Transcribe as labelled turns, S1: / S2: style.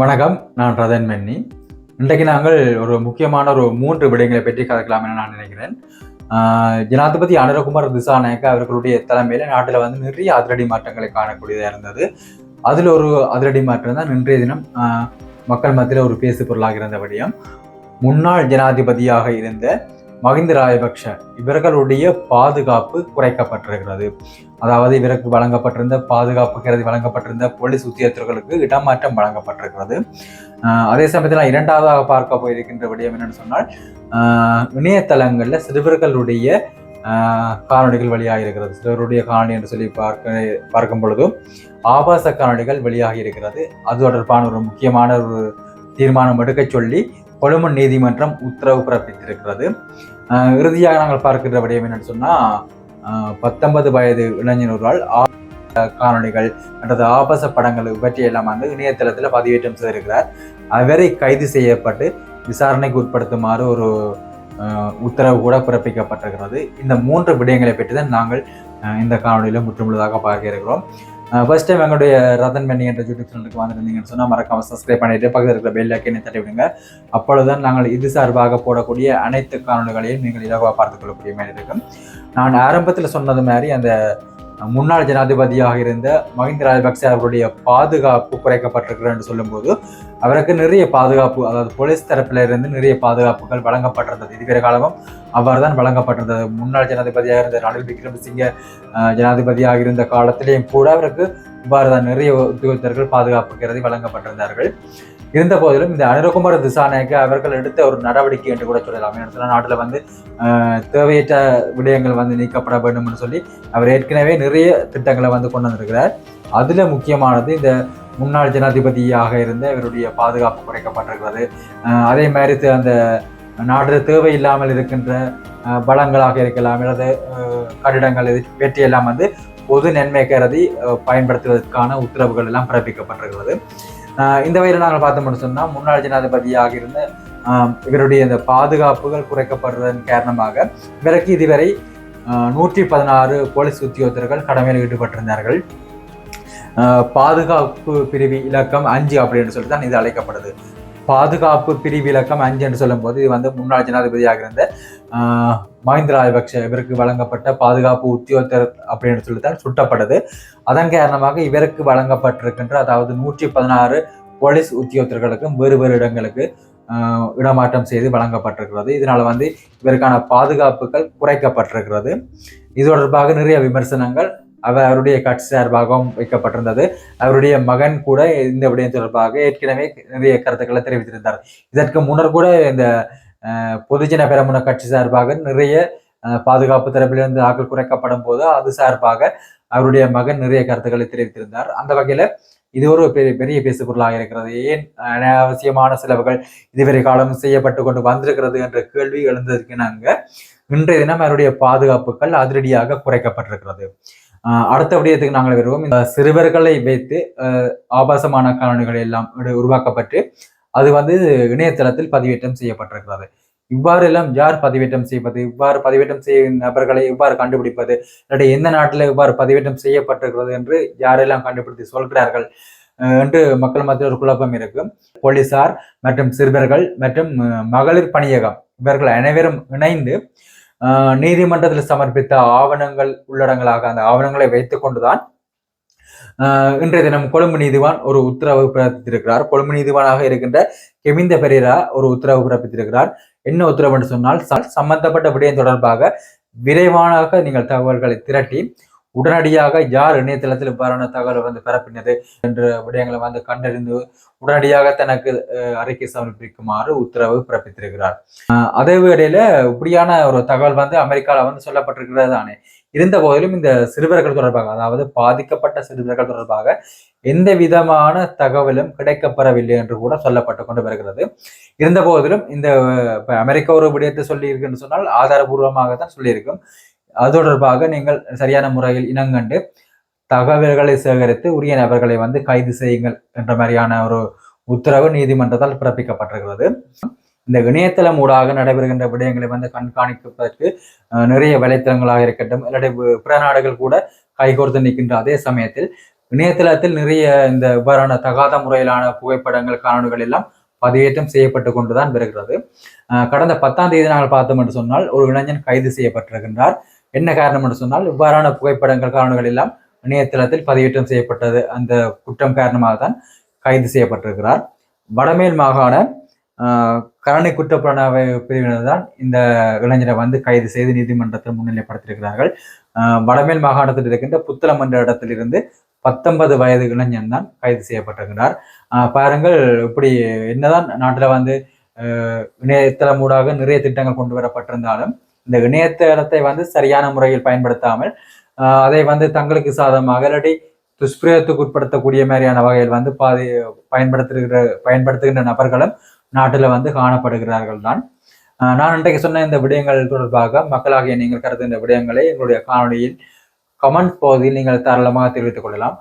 S1: வணக்கம். நான் ரதன் மன்னி. இன்றைக்கு நாங்கள் ஒரு முக்கியமான ஒரு மூன்று விடயங்களை பற்றி கதைக்கலாம் என நான் நினைக்கிறேன். ஜனாதிபதி அனுரகுமார் திசாநாயக்க அவர்களுடைய தலைமையில் நாட்டில் வந்து நிறைய அதிரடி மாற்றங்களை காணக்கூடியதாக இருந்தது. அதில் ஒரு அதிரடி மாற்றம் தான் இன்றைய தினம் மக்கள் மத்தியில் ஒரு பேசு பொருளாக இருந்த விடயம். முன்னாள் ஜனாதிபதியாக இருந்த மஹிந்த ராஜபக்ஷ இவர்களுடைய பாதுகாப்பு குறைக்கப்பட்டிருக்கிறது. அதாவது இவருக்கு வழங்கப்பட்டிருந்த பாதுகாப்பு கருதி வழங்கப்பட்டிருந்த போலீஸ் உத்தியோகத்தர்களுக்கு இடமாற்றம் வழங்கப்பட்டிருக்கிறது. அதே சமயத்தில் இரண்டாவதாக பார்க்க போயிருக்கின்ற விடயம் என்னன்னு சொன்னால் இணையதளங்களில் சிறுவர்களுடைய காணொலிகள் வெளியாக இருக்கிறது. சிறுவருடைய காணொலி என்று சொல்லி பார்க்க பார்க்கும் பொழுதும் ஆபாச காணொலிகள் வெளியாகி இருக்கிறது. அது தொடர்பான ஒரு முக்கியமான ஒரு தீர்மானம் எடுக்கச் சொல்லி கொழும்பு நீதிமன்றம் உத்தரவு பிறப்பித்திருக்கிறது. இறுதியாக நாங்கள் பார்க்கின்ற விடயம் என்னன்னு சொன்னா பத்தொன்பது வயது இளைஞர்களால் ஆபாச அல்லது ஆபாச படங்கள் இவற்றையெல்லாம் வந்து இணையதளத்தில் பதிவேற்றம் செய்திருக்கிறார். அவரை கைது செய்யப்பட்டு விசாரணைக்கு உட்படுத்துமாறு ஒரு உத்தரவு கூட பிறப்பிக்கப்பட்டிருக்கிறது. இந்த மூன்று விடயங்களை பற்றி தான் நாங்கள் இந்த காணொலியில் முற்றுமுழுதாக பார்க்க இருக்கிறோம். ஃபர்ஸ்ட் டைம் எங்களுடைய ரதன் மணி என்ற யூடியூப் சேனலுக்கு வந்திருந்தீங்கன்னு சொன்னால் மறக்காம சப்ஸ்கிரைப் பண்ணிட்டு பக்கத்தில் இருக்கிற பெல் ஐக்கனை தட்டி விடுங்க அப்பொழுதுதான் நாங்கள் இது சார்பாக போடக்கூடிய அனைத்து காணொலிகளையும் நீங்கள் இலகுவாக பார்த்துக்கொள்ளக்கூடிய மாதிரி இருக்கும். நான் ஆரம்பத்தில் சொன்னது மாதிரி அந்த முன்னாள் ஜனாதிபதியாக இருந்த மஹிந்த ராஜபக்சே அவர்களுடைய பாதுகாப்பு குறைக்கப்பட்டிருக்கிறது என்று சொல்லும்போது அவருக்கு நிறைய பாதுகாப்பு அதாவது போலீஸ் தரப்பில் இருந்து நிறைய பாதுகாப்புகள் வழங்கப்பட்டிருந்தது. இதுவரை காலமும் அவர் தான் வழங்கப்பட்டிருந்தது. முன்னாள் ஜனாதிபதியாக இருந்த ரணில் விக்ரமசிங்க ஜனாதிபதியாக இருந்த காலத்திலேயும் கூட அவருக்கு இவ்வாறு தான் நிறைய உத்தியோகத்தர்கள் பாதுகாப்பு கருதி வழங்கப்பட்டிருந்தார்கள். இருந்த போதிலும் இந்த அனுரகுமார திசாநாயக்க அவர்கள் எடுத்த ஒரு நடவடிக்கை என்று கூட சொல்லலாம். ஏன்னு சொன்னால் நாட்டில் வந்து தேவையற்ற விடயங்கள் வந்து நீக்கப்பட வேண்டும்னு சொல்லி அவர் ஏற்கனவே நிறைய திட்டங்களை வந்து கொண்டு வந்திருக்கிறார். அதில் முக்கியமானது இந்த முன்னாள் ஜனாதிபதியாக இருந்த இவருடைய பாதுகாப்பு குறைக்கப்பட்டிருக்கிறது. அதே மாதிரி த- அந்த நாட்டில் தேவையில்லாமல் இருக்கின்ற பலங்களாக வளங்களாக இருக்கலாம் அல்லது கட்டிடங்கள் இது வெற்றியெல்லாம் வந்து பொது நன்மை கருதி பயன்படுத்துவதற்கான உத்தரவுகள் எல்லாம் பிறப்பிக்கப்பட்டிருக்கிறது. இந்த வகையில் நாங்கள் பார்த்தோம்னு சொன்னால் முன்னாள் ஜனாதிபதியாக இருந்த இவருடைய இந்த பாதுகாப்புகள் குறைக்கப்படுவதன் காரணமாக இவருக்கு இதுவரை நூற்றி பதினாறு போலீஸ் உத்தியோகத்தர்கள் கடமையில் ஈடுபட்டிருந்தார்கள். பாதுகாப்பு பிரிவு இலக்கம் அஞ்சு அப்படின்னு சொல்லி தான் இது அழைக்கப்படுது பாதுகாப்பு பிரிவிலக்கம் அஞ்சு என்று சொல்லும்போது இது வந்து முன்னாள் ஜனாதிபதியாக இருந்த மஹிந்த ராஜபக்ஷ இவருக்கு வழங்கப்பட்ட பாதுகாப்பு உத்தியோகத்தர் அப்படின்னு சொல்லி தான் சுட்டப்படுது. அதன் காரணமாக இவருக்கு வழங்கப்பட்டிருக்கின்ற அதாவது நூற்றி பதினாறு போலீஸ் உத்தியோகத்தர்களுக்கும் வேறு வேறு இடங்களுக்கு இடமாற்றம் செய்து வழங்கப்பட்டிருக்கிறது. இதனால் வந்து இவருக்கான பாதுகாப்புகள் குறைக்கப்பட்டிருக்கிறது. இது தொடர்பாக நிறைய விமர்சனங்கள் அவர் அவருடைய கட்சி சார்பாகவும் வைக்கப்பட்டிருந்தது. அவருடைய மகன் கூட இந்த விடயம் தொடர்பாக ஏற்கனவே நிறைய கருத்துக்களை தெரிவித்திருந்தார். இதற்கு முன்னர் கூட இந்த பொதுஜன பெரமுன கட்சி சார்பாக நிறைய அஹ், பாதுகாப்பு தரப்பிலிருந்து ஆக்கள் குறைக்கப்படும் போது அது சார்பாக அவருடைய மகன் நிறைய கருத்துக்களை தெரிவித்திருந்தார். அந்த வகையில இது ஒரு பெரிய பெரிய பேசுபொருளாக இருக்கிறது. ஏன் அனாவசியமான செலவுகள் இதுவரை காலம் செய்யப்பட்டு கொண்டு வந்திருக்கிறது என்ற கேள்வி எழுந்ததற்கு நாங்கள் இன்றைய தினம் அவருடைய பாதுகாப்புகள் அதிரடியாக குறைக்கப்பட்டிருக்கிறது. அடுத்த விடயத்துக்கு நாங்கள் வருவோம். இந்த சிறுவர்களை வைத்து ஆபாசமான காணொலிகள் எல்லாம் உருவாக்கப்பட்டு அது வந்து இணையதளத்தில் பதிவேற்றம் செய்யப்பட்டிருக்கிறது. இவ்வாறு எல்லாம் யார் பதிவேற்றம் செய்வது? இவ்வாறு பதிவேற்றம் செய்யும் நபர்களை எவ்வாறு கண்டுபிடிப்பது? இல்லாட்டி எந்த நாட்டில் இவ்வாறு பதிவேற்றம் செய்யப்பட்டிருக்கிறது என்று யாரெல்லாம் கண்டுபிடித்து சொல்கிறார்கள்? என்று மக்கள் மத்தியில் ஒரு குழப்பம் இருக்கும். போலீசார் மற்றும் சிறுவர்கள் மற்றும் மகளிர் பணியகம் இவர்கள் அனைவரும் இணைந்து நீதிமன்றத்தில் சமர்ப்பித்த ஆவணங்கள் உள்ளடங்களாக அந்த ஆவணங்களை வைத்துக் கொண்டுதான் இன்றைய தினம் கொழும்பு நீதிவான் ஒரு உத்தரவு பிறப்பித்திருக்கிறார். கொழும்பு நீதிவானாக இருக்கின்ற கெமிந்த பெரேரா ஒரு உத்தரவு பிறப்பித்திருக்கிறார். என்ன உத்தரவு என்று சொன்னால் சம்பந்தப்பட்ட விடயம் தொடர்பாக விரைவாக நீங்கள் தகவல்களை திரட்டி உடனடியாக யார் இணையதளத்தில் இவ்வாறான தகவல் வந்து பரப்பினது என்ற விடயங்களை வந்து கண்டறிந்து உடனடியாக தனக்கு அறிக்கை சமர்ப்பிக்குமாறு உத்தரவு பிறப்பித்திருக்கிறார். அதே வேளையில இப்படியான ஒரு தகவல் வந்து அமெரிக்கால வந்து சொல்லப்பட்டிருக்கிறது தானே. இருந்த போதிலும் இந்த சிறுவர்கள் தொடர்பாக அதாவது பாதிக்கப்பட்ட சிறுவர்கள் தொடர்பாக எந்த விதமான தகவலும் கிடைக்கப்பெறவில்லை என்று கூட சொல்லப்பட்டு கொண்டு வருகிறது. இருந்த போதிலும் இந்த அமெரிக்கா ஒரு விடயத்தை சொல்லியிருக்குன்னு சொன்னால் ஆதாரபூர்வமாக தான் சொல்லியிருக்கும். அது தொடர்பாக நீங்கள் சரியான முறையில் இனங்கண்டு தகவல்களை சேகரித்து உரிய நபர்களை வந்து கைது செய்யுங்கள் என்ற மாதிரியான ஒரு உத்தரவு நீதிமன்றத்தால் பிறப்பிக்கப்பட்டிருக்கிறது. இந்த இணையதளம் ஊடாக நடைபெறுகின்ற விடயங்களை வந்து கண்காணிப்பதற்கு நிறைய வலைத்தளங்களாக இருக்கட்டும் இல்லாட்டி பிற நாடுகள் கூட கைகோர்த்து நிற்கின்ற அதே சமயத்தில் இணையதளத்தில் நிறைய இந்த இவ்வாறான தகாத முறையிலான புகைப்படங்கள் காணொலிகள் எல்லாம் பதிவேற்றம் செய்யப்பட்டு கொண்டுதான் வருகிறது. கடந்த பத்தாம் தேதி நாங்கள் பார்த்தோம் என்று சொன்னால் ஒரு இளைஞன் கைது செய்யப்பட்டிருக்கின்றார். என்ன காரணம் என்று சொன்னால் இவ்வாறான புகைப்படங்கள் காரணங்கள் எல்லாம் இணையதளத்தில் பதிவேற்றம் செய்யப்பட்டது. அந்த குற்றம் காரணமாக தான் கைது செய்யப்பட்டிருக்கிறார். வடமேல் மாகாண கரணை கருணை குற்றப்புலனாய்வு பிரிவினர் தான் இந்த இளைஞரை வந்து கைது செய்து நீதிமன்றத்தில் முன்னிலைப்படுத்தியிருக்கிறார்கள். வடமேல் மாகாணத்தில் இருக்கின்ற புத்தளம் என்ற இடத்திலிருந்து பத்தொன்பது வயது இளைஞன் தான் கைது செய்யப்பட்டிருக்கிறார். பாருங்கள் இப்படி என்னதான் நாட்டில் வந்து இணையத்தளம் இணையதளம் ஊடாக நிறைய திட்டங்கள் கொண்டு வரப்பட்டிருந்தாலும் இந்த இணையதளத்தை வந்து சரியான முறையில் பயன்படுத்தாமல் அதை வந்து தங்களுக்கு சாதகமாக இல்லாட்டி துஷ்பிரயோகத்துக்கு உட்படுத்தக்கூடிய மாதிரியான வகையில் வந்து பாதி பயன்படுத்துகிற பயன்படுத்துகின்ற நபர்களும் நாட்டில் வந்து காணப்படுகிறார்கள் தான். நான் இன்றைக்கு சொன்ன இந்த விடயங்கள் தொடர்பாக மக்களாகிய நீங்கள் கருதுகின்ற விடயங்களை எங்களுடைய காணொலியில் கமெண்ட் பகுதியில் நீங்கள் தாராளமாக தெரிவித்துக் கொள்ளலாம்.